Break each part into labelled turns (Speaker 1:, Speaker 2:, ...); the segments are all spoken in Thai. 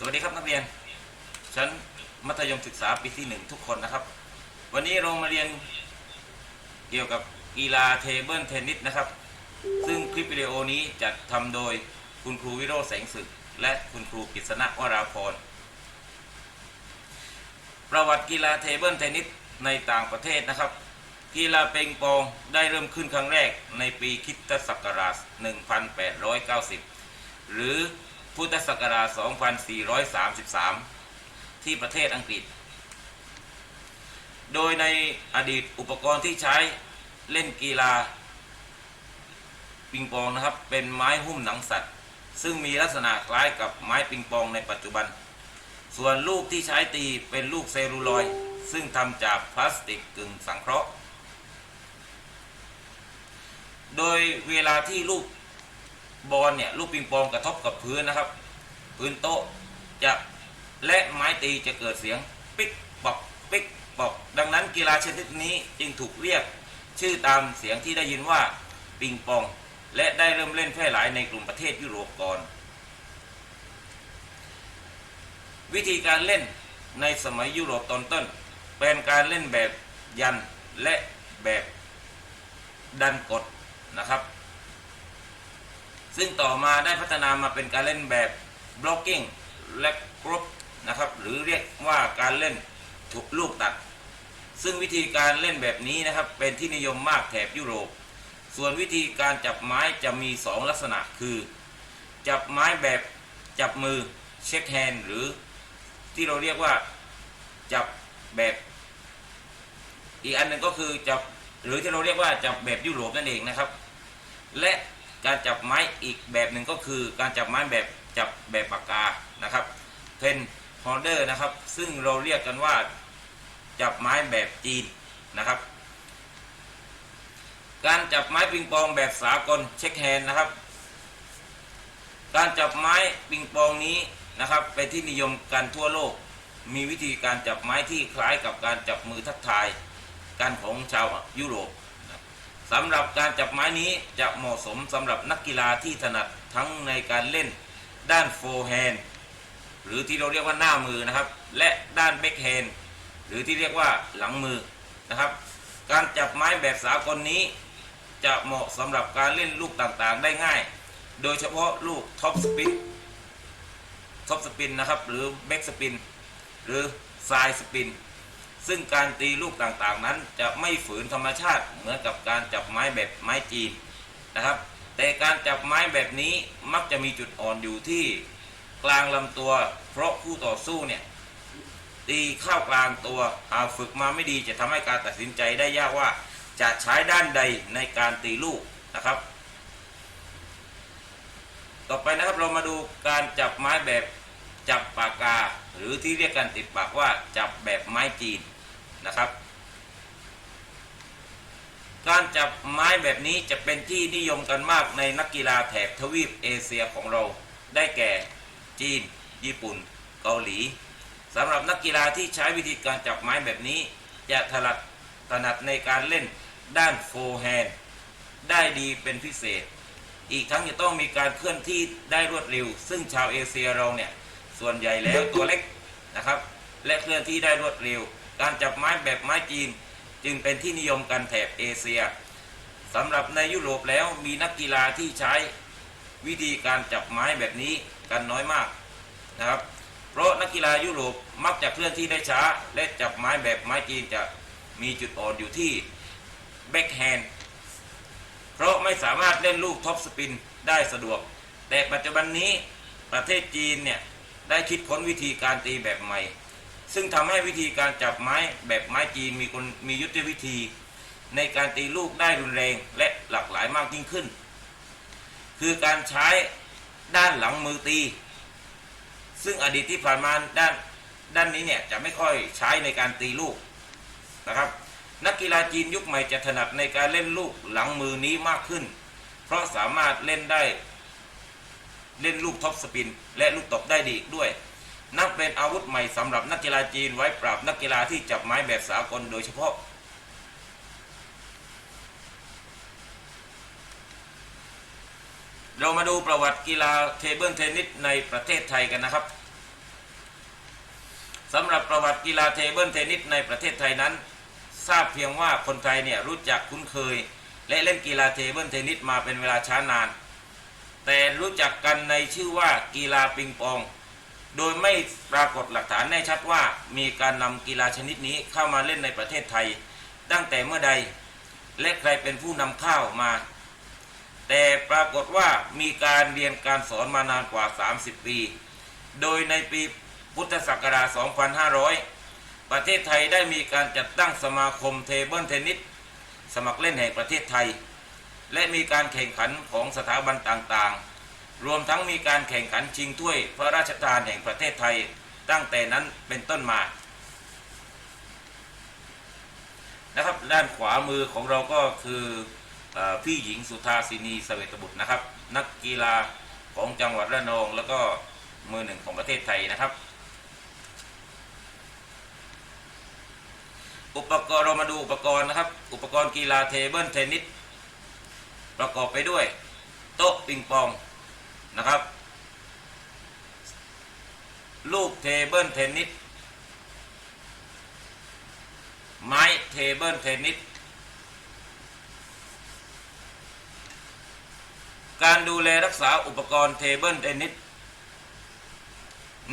Speaker 1: สวัสดีครับนักเรียน ชั้นมัธยมศึกษาปีที่หนึ่งทุกคนนะครับ วันนี้เรามาเรียนเกี่ยวกับกีฬาเทเบิลเทนนิสนะครับ ซึ่งคลิปวิดีโอนี้จัดทำโดยคุณครูวิโรจน์แสงศึก และคุณครูกฤษณะวราพรประวัติกีฬาเทเบิลเทนนิสในต่างประเทศนะครับ กีฬาเปงปองได้เริ่มขึ้นครั้งแรกในปีคิตศักราช 1890 หรือ พุทธศักราช 2433 ที่ประเทศอังกฤษ โดยในอดีตอุปกรณ์ที่ใช้เล่นกีฬาปิงปองนะครับ เป็นไม้หุ้มหนังสัตว์ ซึ่งมีลักษณะคล้ายกับไม้ปิงปองในปัจจุบัน ส่วนลูกที่ใช้ตีเป็นลูกเซลลูลอยซึ่งทำจากพลาสติกกึ่งสังเคราะห์ โดยเวลาที่ลูก บอลเนี่ยลูกปิงปองกระทบกับพื้นนะครับ พื้นโต๊ะจะและไม้ตีจะเกิดเสียงปิ๊กปอกปิ๊กปอกดังนั้นกีฬาชนิดนี้จึงถูกเรียกชื่อตามเสียงที่ได้ยินว่าปิงปอง และได้เริ่มเล่นแพร่หลายในกลุ่มประเทศยุโรปก่อน วิธีการเล่นในสมัยยุโรปตอนต้น เป็นการเล่นแบบยันและแบบดันกดนะครับ ซึ่งต่อมาได้พัฒนามาเป็นการเล่นแบบ blocking และกรุ๊ปนะครับหรือเรียกว่าการเล่นถูกลูกตัด ซึ่งวิธีการเล่นแบบนี้นะครับเป็นที่นิยมมากแถบยุโรป ส่วนวิธีการจับไม้จะมี 2 ลักษณะคือ จับไม้แบบจับมือเช็คแฮนด์หรือที่เราเรียกว่าจับแบบ อีกอันหนึ่งก็คือจับหรือที่เราเรียกว่าจับแบบยุโรปนั่นเองนะครับ และ การจับไม้อีกแบบหนึ่งก็คือการจับไม้แบบจับแบบปากกานะครับเพนฮอลเดอร์นะครับ ซึ่งเราเรียกกันว่าจับไม้แบบจีนนะครับ การจับไม้ปิงปองแบบสากลเช็คแฮนนะครับ การจับไม้ปิงปองนี้นะครับเป็นที่นิยมกันทั่วโลก มีวิธีการจับไม้ที่คล้ายกับการจับมือทักทายกันของชาวยุโรป สำหรับการจับไม้นี้จะเหมาะสมสำหรับนักกีฬาที่ถนัดทั้งในการเล่นด้านโฟร์แฮนด์หรือที่เราเรียกว่าหน้ามือนะครับ และด้านแบ็คแฮนด์หรือที่เรียกว่าหลังมือนะครับ การจับไม้แบบสากลนี้ จะเหมาะสำหรับการเล่นลูกต่างๆได้ง่าย โดยเฉพาะลูกท็อปสปินท็อปสปินนะครับ หรือแบ็กสปินหรือไซสปิน ซึ่งการตีลูกต่างๆนั้น จะไม่ฝืนธรรมชาติเหมือนกับการจับไม้แบบไม้จีนนะครับ แต่การจับไม้แบบนี้มักจะมีจุดอ่อนอยู่ที่กลางลำตัว เพราะคู่ต่อสู้เนี่ยตีเข้ากลางตัวหากฝึกมาไม่ดีจะทำให้การตัดสินใจได้ยากว่าจะใช้ด้านใดในการตีลูกนะครับ ต่อไปนะครับเรามาดูการจับไม้แบบจับปากกา หรือที่เรียกกันติดปากว่าจับแบบไม้จีน นะครับ การจับไม้แบบนี้จะเป็นที่นิยมกันมากในนักกีฬาแถบทวีปเอเชียของเรา ได้แก่จีน ญี่ปุ่น เกาหลีสำหรับนักกีฬาที่ใช้วิธีการจับไม้แบบนี้ จะถนัดถนัดในการเล่นด้านโฟร์แฮนด์ได้ดีเป็นพิเศษ อีกทั้งจะต้องมีการเคลื่อนที่ได้รวดเร็ว ซึ่งชาวเอเชียเราเนี่ย ส่วนใหญ่แล้วตัวเล็กนะครับ และเคลื่อนที่ได้รวดเร็ว การจับไม้แบบไม้จีน จึงเป็นที่นิยมกันแถบเอเชียสำหรับในยุโรปแล้วมีนักกีฬาที่ใช้วิธีการจับไม้แบบนี้กันน้อยมากนะครับ เพราะนักกีฬายุโรปมักจะเคลื่อนที่ได้ช้า และจับไม้แบบไม้จีนจะมีจุดอ่อนอยู่ที่แบ็คแฮนด์เพราะไม่สามารถเล่นลูกท็อปสปินได้สะดวก แต่ปัจจุบันนี้ประเทศจีนเนี่ยได้คิดค้นวิธีการตีแบบใหม่ ซึ่งทำให้วิธีการจับไม้แบบไม้จีนมีคนมียุทธวิธี ในการตีลูกได้รุนแรงและหลากหลายมากยิ่งขึ้น คือการใช้ด้านหลังมือตี ซึ่งอดีตที่ผ่านมาด้านด้านนี้เนี่ยจะไม่ค่อยใช้ในการตีลูกนะครับนักกีฬาจีนยุคใหม่จะถนัดในการเล่นลูกหลังมือนี้มากขึ้น เพราะสามารถเล่นได้ เล่นลูกท็อปสปิน และลูกตบได้ดีด้วย นับเป็นอาวุธใหม่สำหรับนักกีฬาจีนไว้ปราบนักกีฬาที่จับไม้แบบสากลโดยเฉพาะ เรามาดูประวัติกีฬาเทเบิลเทนนิสในประเทศไทยกันนะครับสำหรับประวัติกีฬาเทเบิลเทนนิสในประเทศไทยนั้น ทราบเพียงว่าคนไทยเนี่ยรู้จักคุ้นเคย และเล่นกีฬาเทเบิลเทนนิสมาเป็นเวลาช้านาน แต่รู้จักกันในชื่อว่ากีฬาปิงปอง โดยไม่ปรากฏหลักฐานแน่ชัดว่ามีการนำกีฬาชนิดนี้เข้ามาเล่นในประเทศไทย ตั้งแต่เมื่อใด และใครเป็นผู้นำเข้ามา แต่ปรากฏว่ามีการเรียนการสอนมานานกว่า 30 ปี โดยในปีพุทธศักราช 2500 ประเทศไทยได้มีการจัดตั้งสมาคมเทเบิลเทนนิสสมัครเล่นแห่งประเทศไทย และมีการแข่งขันของสถาบันต่างๆ รวมทั้งมีการแข่งขันชิงถ้วยพระราชทานแห่งประเทศไทยตั้งแต่นั้นเป็นต้นมานะครับด้านขวามือของเราก็คืออพี่หญิงสุธาสินีสเวตบุตรนะครับ นักกีฬาของจังหวัดระนองแล้วก็มือหนึ่งของประเทศไทยนะครับ อุปกรณ์เรามาดูอุปกรณ์นะครับ อุปกรณ์กีฬาเทเบิลเทนนิสประกอบไปด้วย โต๊ะปิงปอง นะครับ ลูกเทเบิลเทนนิสไม้เทเบิลเทนนิสการดูแลรักษาอุปกรณ์เทเบิลเทนนิส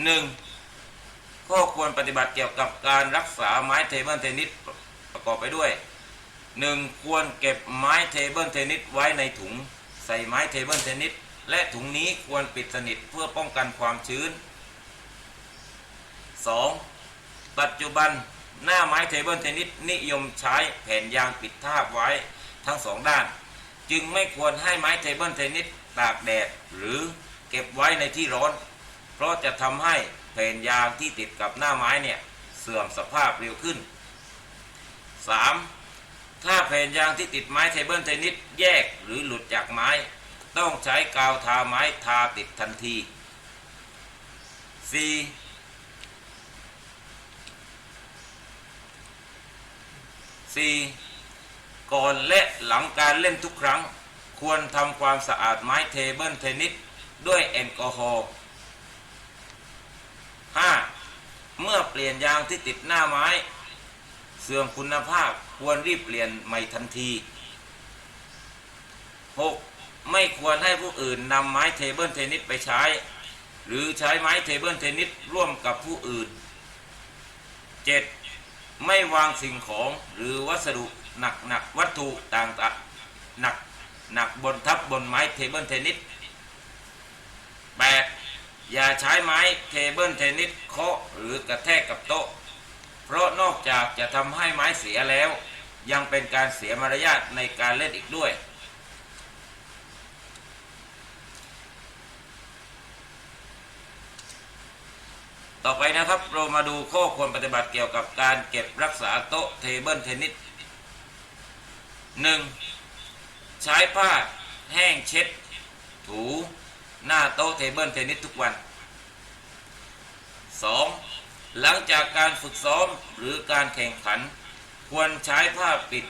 Speaker 1: หนึ่งข้อควรปฏิบัติเกี่ยวกับการรักษาไม้เทเบิลเทนนิสประกอบไปด้วยหนึ่งควรเก็บไม้เทเบิลเทนนิสไว้ในถุง ใส่ไม้เทเบิลเทนนิส และถุงนี้ควรปิดสนิทเพื่อป้องกันความชื้น 2. ปัจจุบันหน้าไม้เทเบิลเทนนิสนิยมใช้แผ่นยางปิดทาบไว้ทั้งสองด้าน จึงไม่ควรให้ไม้เทเบิลเทนนิสตากแดดหรือเก็บไว้ในที่ร้อน เพราะจะทำให้แผ่นยางที่ติดกับหน้าไม้เนี่ยเสื่อมสภาพเร็วขึ้น 3. ถ้าแผ่นยางที่ติดไม้เทเบิลเทนนิสแยกหรือหลุดจากไม้ ต้องใช้กาวทาไม้ทาติดทันที 4. 4. ก่อนและหลังการเล่นทุกครั้ง ควรทำความสะอาดไม้เทเบิลเทนนิสด้วยแอลกอฮอล์ 5. เมื่อเปลี่ยนยางที่ติดหน้าไม้ เสื่อมคุณภาพควรรีบเปลี่ยนใหม่ทันที 6. ไม่ควรให้ผู้อื่นนำไม้เทเบิลเทนนิสไปใช้ หรือใช้ไม้เทเบิลเทนนิสร่วมกับผู้อื่น 7. ไม่วางสิ่งของหรือวัสดุหนักหนักวัตถุต่างๆหนักหนักบนทับบนไม้เทเบิลเทนนิส 8. อย่าใช้ไม้เทเบิลเทนนิสเคาะหรือกระแทกกับโต๊ะ เพราะนอกจากจะทำให้ไม้เสียแล้ว ยังเป็นการเสียมารยาทในการเล่นอีกด้วย ต่อไปนะครับเรามาดูข้อควรปฏิบัติเกี่ยวกับการเก็บรักษาโต๊ะเทเบิลเทนนิส 1. ใช้ผ้าแห้งเช็ด ถูหน้าโต๊ะเทเบิลเทนนิสทุกวัน 2. หลังจากการฝึกซ้อมหรือการแข่งขัน ควรใช้ผ้าปิด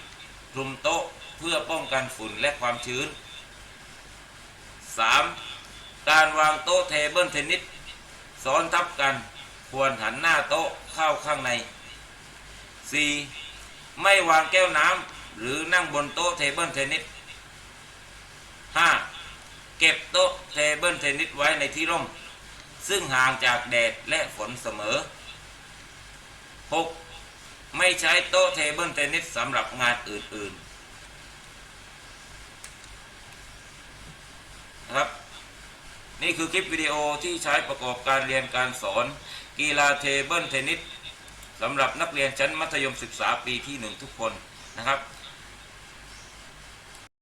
Speaker 1: คลุมโต๊ะเพื่อป้องกันฝุ่นและความชื้น 3. การวางโต๊ะเทเบิลเทนนิสซ้อนทับกัน ควรหันหน้าโต๊ะเข้าข้างใน 4. ไม่วางแก้วน้ำหรือนั่งบนโต๊ะเทเบิลเทนนิส 5. เก็บโต๊ะเทเบิลเทนนิสไว้ในที่ร่ม ซึ่งห่างจากแดดและฝนเสมอ 6. ไม่ใช้โต๊ะเทเบิลเทนนิสสำหรับงานอื่นๆนะครับ นี่คือคลิปวิดีโอที่ใช้ประกอบการเรียนการสอน กีฬาเทเบิลเทนนิสสำหรับนักเรียนชั้นมัธยมศึกษาปีที่หนึ่งทุกคนนะครับ